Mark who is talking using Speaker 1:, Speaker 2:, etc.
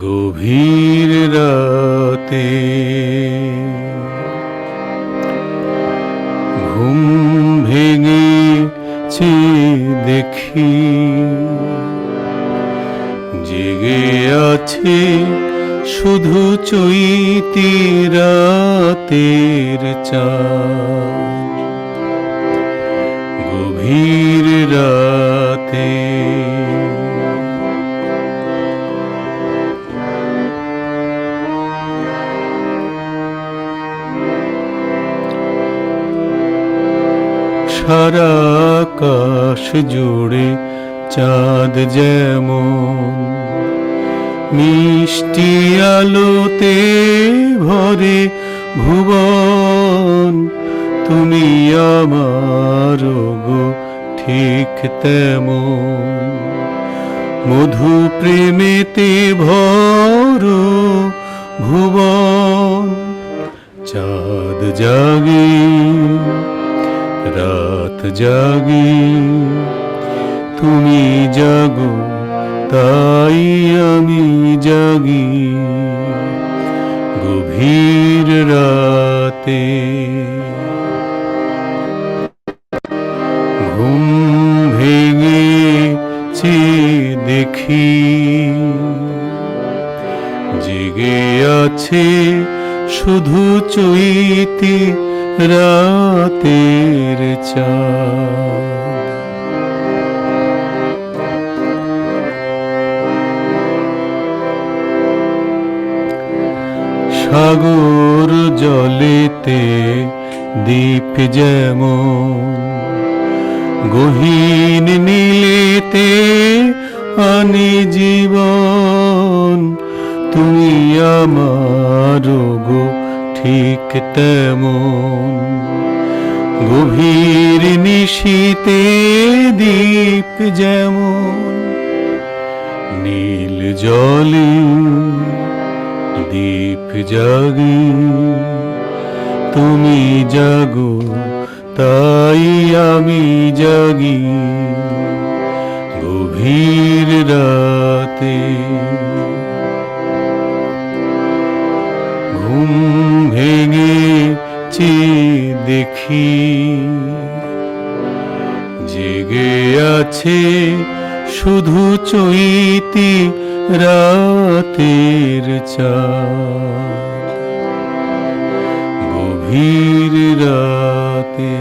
Speaker 1: গভীর রাতে ঘুম ভেঙেছে দেখি জেগে আছে শুধু চৈতি রাতের চাঁদ। গভীর রাতে সারা আকাশ জুড়ে চাঁদ যেমন মিষ্টি আলোতে ভরে ভুবন তুমি আমার গো ঠিক তেমন মধু প্রেমেতে ভর ভুবন চাঁদ জাগে রাত জাগে, তুমি জাগো, তাই আমি জাগি। গভীর রাতে ঘুম ভেঙেছে দেখি। জেগে আছে শুধু চৈতি রাতের চাঁদ। সাগর জলেতে দ্বীপ যেমন গহীন নীলেতে আনি জীবন। তুমি আমার গো ঠিক তেমন। গভীর নিশীতে দ্বীপ যেমন, নীল জলে দীপ জাগি। তুমি জাগো, তাই আমি জাগি। গভীর রাতে ঘুম ভেঙে চেয়ে দেখি। জেগে আছে শুধু চৈতি রাতের চা গভীর রাতে